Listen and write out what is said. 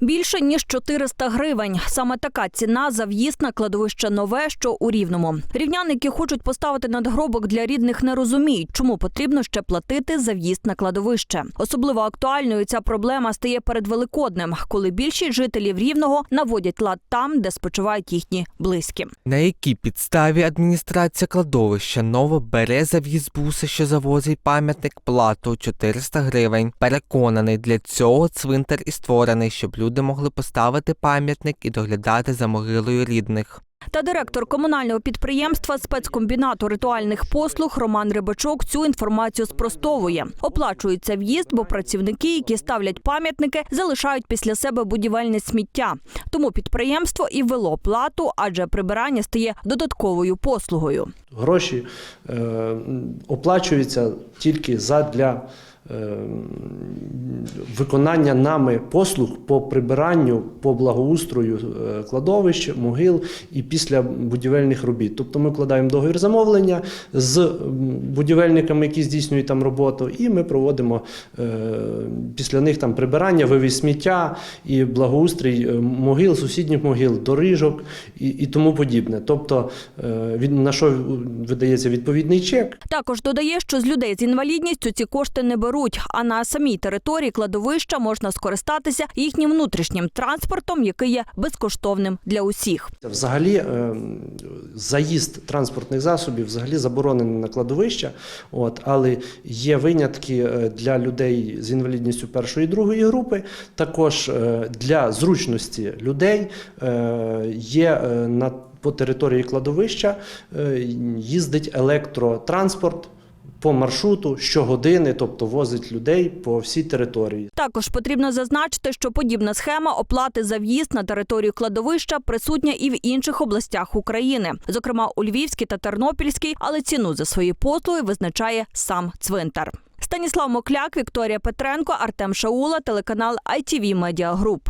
Більше ніж 400 гривень. Саме така ціна за в'їзд на кладовище нове, що у рівному. Рівняни, хочуть поставити надгробок для рідних, не розуміють, чому потрібно ще платити за в'їзд на кладовище. Особливо актуальною ця проблема стає перед Великоднем, коли більшість жителів рівного наводять лад там, де спочивають їхні близькі. На якій підставі адміністрація кладовища ново бере за в'їзд буса, що завозить пам'ятник плату 400 гривень. Переконаний, для цього цвинтар і створений, щоб люди могли поставити пам'ятник і доглядати за могилою рідних. Та директор комунального підприємства спецкомбінату ритуальних послуг Роман Рибачок цю інформацію спростовує. Оплачується в'їзд, бо працівники, які ставлять пам'ятники, залишають після себе будівельне сміття. Тому підприємство і ввело плату, адже прибирання стає додатковою послугою. Гроші е, оплачуються тільки задля виконання нами послуг по прибиранню, по благоустрою е, кладовищ, могил і після будівельних робіт. Тобто ми вкладаємо договір замовлення з будівельниками, які здійснюють там роботу, і ми проводимо е, після них там прибирання, вивіз сміття і благоустрій е, могил, сусідніх могил, доріжок і, і тому подібне. Тобто, від, на що видається відповідний чек, Також додає, що з людей з інвалідністю ці кошти не беруть, а на самій території кладовища можна скористатися їхнім внутрішнім транспортом, який є безкоштовним для усіх. Взагалі, е, заїзд транспортних засобів взагалі заборонений на кладовища, от, але є винятки е, для людей з інвалідністю першої і другої групи. Також е, для зручності людей є на, по території кладовища їздить електротранспорт. По маршруту щогодини, тобто возить людей по всій території. Також потрібно зазначити, що подібна схема оплати за в'їзд на територію кладовища присутня і в інших областях України, зокрема у Львівській та Тернопільській, але ціну за свої послуги визначає сам цвинтар. Станіслав Мокляк, Вікторія Петренко, Артем Шаула, телеканал ITV Media Group.